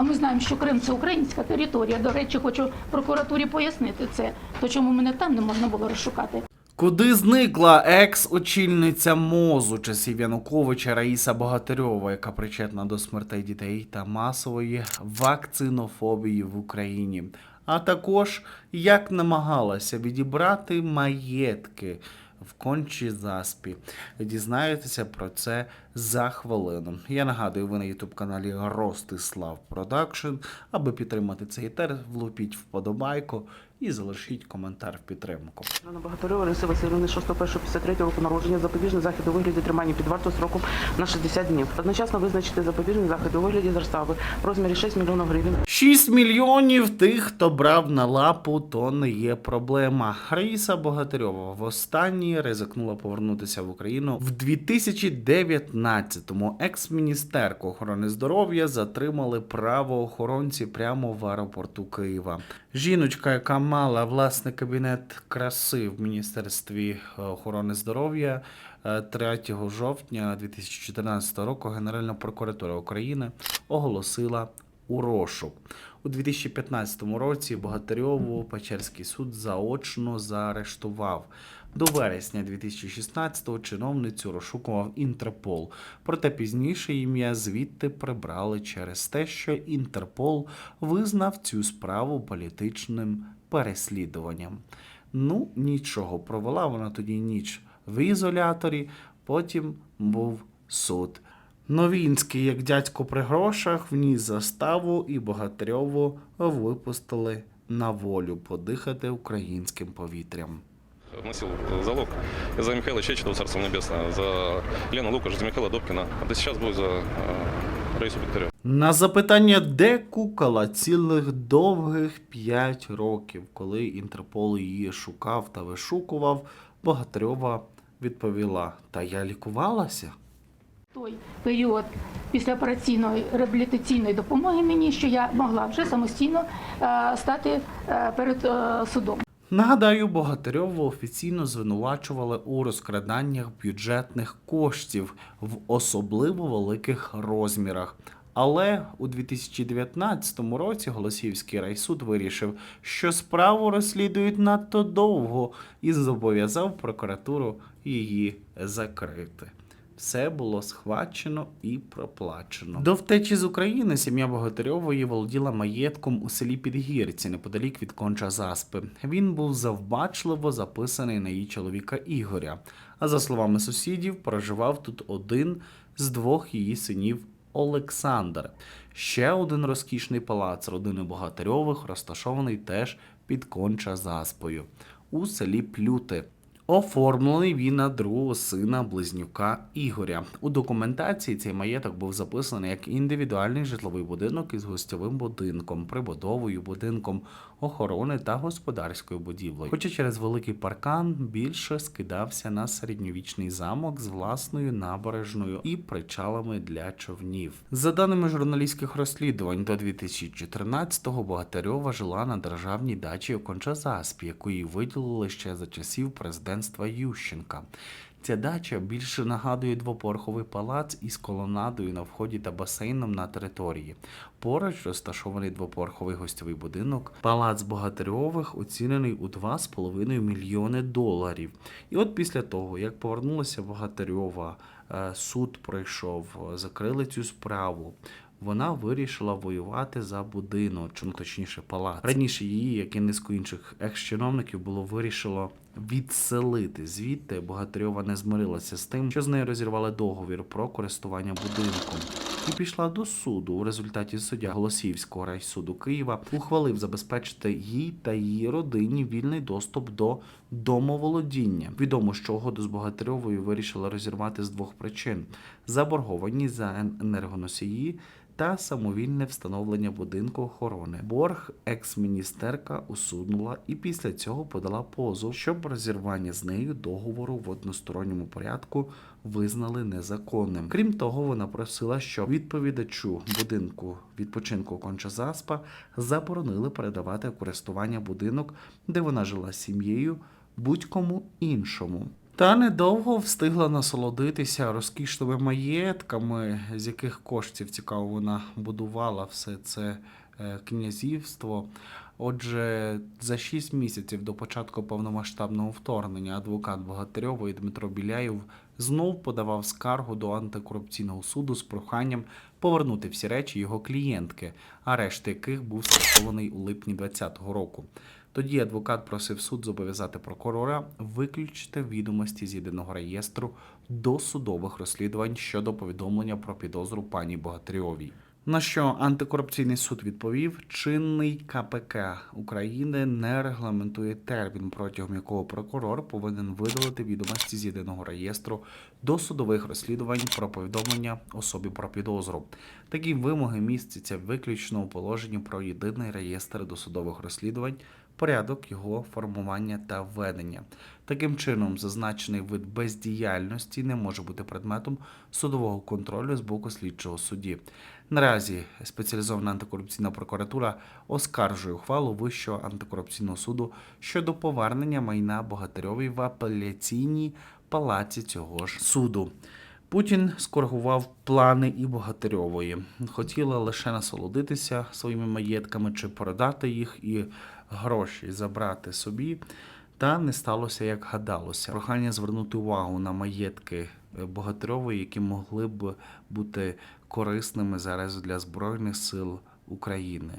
Ми знаємо, що Крим це українська територія. До речі, хочу прокуратурі пояснити це. То чому мене там не можна було розшукати? Куди зникла екс-очільниця МОЗу часів Януковича Раїса Богатирьова, яка причетна до смертей дітей та масової вакцинофобії в Україні? А також як намагалася відібрати маєтки в кончі заспі. Дізнаєтеся про це за хвилину. Я нагадую, ви на ютуб каналі Ростислав Продакшн. Аби підтримати цей етер, влупіть вподобайку і залишіть коментар в підтримку. Рана Богатирьова Лариси Васильівни 6.1.53 року народження запобіжний захід у вигляді тримання під вартою сроком на 60 днів. Одночасно визначити запобіжний захід у вигляді застави в розмірі 6 мільйонів гривень 6 мільйонів тих, хто брав на лапу, то не є проблема. Раїса Богатирьова востаннє ризикнула повернутися в Україну в 2019-му. Екс-міністерку охорони здоров'я затримали правоохоронці прямо в аеропорту Києва. Жіночка, яка мала власний кабінет краси в міністерстві е, охорони здоров'я. е, 3 жовтня 2014 року Генеральна прокуратура України оголосила у розшук. У 2015 році Богатирьову Печерський суд заочно заарештував. До вересня 2016-го чиновницю розшукував Інтерпол. Проте пізніше ім'я звідти прибрали через те, що Інтерпол визнав цю справу політичним переслідуванням. Ну, нічого, провела вона тоді ніч в ізоляторі, потім був суд. Новінський, як дядько при грошах, вніс заставу і Богатирьову випустили на волю подихати українським повітрям. вносил залог за Михаила Чечетова, Царство Небесное, за Лену Лукаш, за Михаила Добкина. А сейчас будет за э, Раису На запитання, де кукала цілих довгих п'ять років, коли Інтерпол її шукав та вишукував, Богатирьова відповіла: Та я лікувалася. Той період післяопераційної реабілітаційної допомоги мені, що я могла вже самостійно е, стати е, перед е, судом. Нагадаю, Богатирьову офіційно звинувачували у розкраданнях бюджетних коштів в особливо великих розмірах. Але у 2019 році Голосіївський райсуд вирішив, що справу розслідують надто довго і зобов'язав прокуратуру її закрити. Все було схвачено і проплачено. До втечі з України сім'я Богатирьової володіла маєтком у селі Підгірці, неподалік від конча Заспи. Він був завбачливо записаний на її чоловіка Ігоря. А за словами сусідів, проживав тут один з двох її синів Олександр. Ще один розкішний палац родини Богатирьових розташований теж під конча Заспою у селі Плюти. Оформлений він на другого сина близнюка Ігоря. У документації цей маєток був записаний як індивідуальний житловий будинок із гостьовим будинком, прибудовою, будинком охорони та господарською будівлею. Хоча через великий паркан більше скидався на середньовічний замок з власною набережною і причалами для човнів. За даними журналістських розслідувань, до 2014-го Богатирьова жила на державній дачі у Кончазаспі, яку їй виділили ще за часів президентства Ющенка. Ця дача більше нагадує двопорховий палац із колонадою на вході та басейном на території. Поруч розташований двопорховий гостьовий будинок. Палац Богатирьових оцінений у 2,5 мільйони доларів. І от після того, як повернулася Богатирьова, суд пройшов, е, закрили цю справу. Вона вирішила воювати за будинок, чи точніше палац. Раніше її, як і низку інших екс-чиновників, було вирішило відселити звідти. Богатирьова не змирилася з тим, що з нею розірвали договір про користування будинком. І пішла до суду. У результаті суддя Голосіївського райсуду Києва ухвалив забезпечити їй та її родині вільний доступ до домоволодіння. Відомо, що угоду з Богатирьовою вирішили розірвати з двох причин: заборгованість за енергоносії та самовільне встановлення будинку охорони. Борг екс-міністерка усунула і після цього подала позов, щоб розірвання з нею договору в односторонньому порядку визнали незаконним. Крім того, вона просила, щоб відповідачу будинку відпочинку Кончазаспа заборонили передавати користування будинок, де вона жила сім'єю, будь-кому іншому. Та недовго встигла насолодитися розкішними маєтками, з яких коштів цікаво вона будувала все це князівство. Отже, за 6 місяців до початку повномасштабного вторгнення адвокат Богатирьової Дмитро Біляєв знов подавав скаргу до антикорупційного суду з проханням повернути всі речі його клієнтки, арешт яких був скасований у липні 2020 року. Тоді адвокат просив суд зобов'язати прокурора виключити відомості з єдиного реєстру досудових розслідувань щодо повідомлення про підозру пані Богатирьовій. На що антикорупційний суд відповів, чинний КПК України не регламентує термін, протягом якого прокурор повинен видалити відомості з єдиного реєстру до судових розслідувань про повідомлення особі про підозру. Такі вимоги містяться виключно у положенні про єдиний реєстр досудових розслідувань, порядок його формування та ведення. Таким чином, зазначений вид бездіяльності не може бути предметом судового контролю з боку слідчого судді. Наразі спеціалізована антикорупційна прокуратура оскаржує ухвалу Вищого антикорупційного суду щодо повернення майна Богатирьовій в апеляційній палаці цього ж суду. Путін скоригував плани і Богатирьової. Хотіла лише насолодитися своїми маєтками чи продати їх і гроші забрати собі. Та не сталося, як гадалося. Прохання звернути увагу на маєтки е, Богатирьової, які могли б бути корисними зараз для Збройних сил України.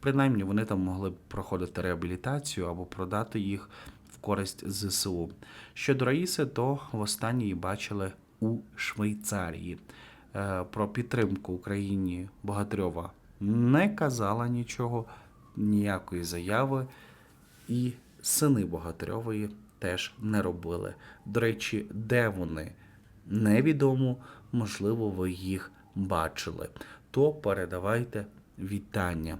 Принаймні, вони там могли б проходити реабілітацію або продати їх в користь ЗСУ. Щодо Раїси, то востаннє її бачили у Швейцарії. Е, Про підтримку Україні Богатирьова не казала нічого, ніякої заяви. І сини Богатирьової теж не робили. До речі, де вони? Невідомо, можливо, ви їх бачили. То передавайте вітання.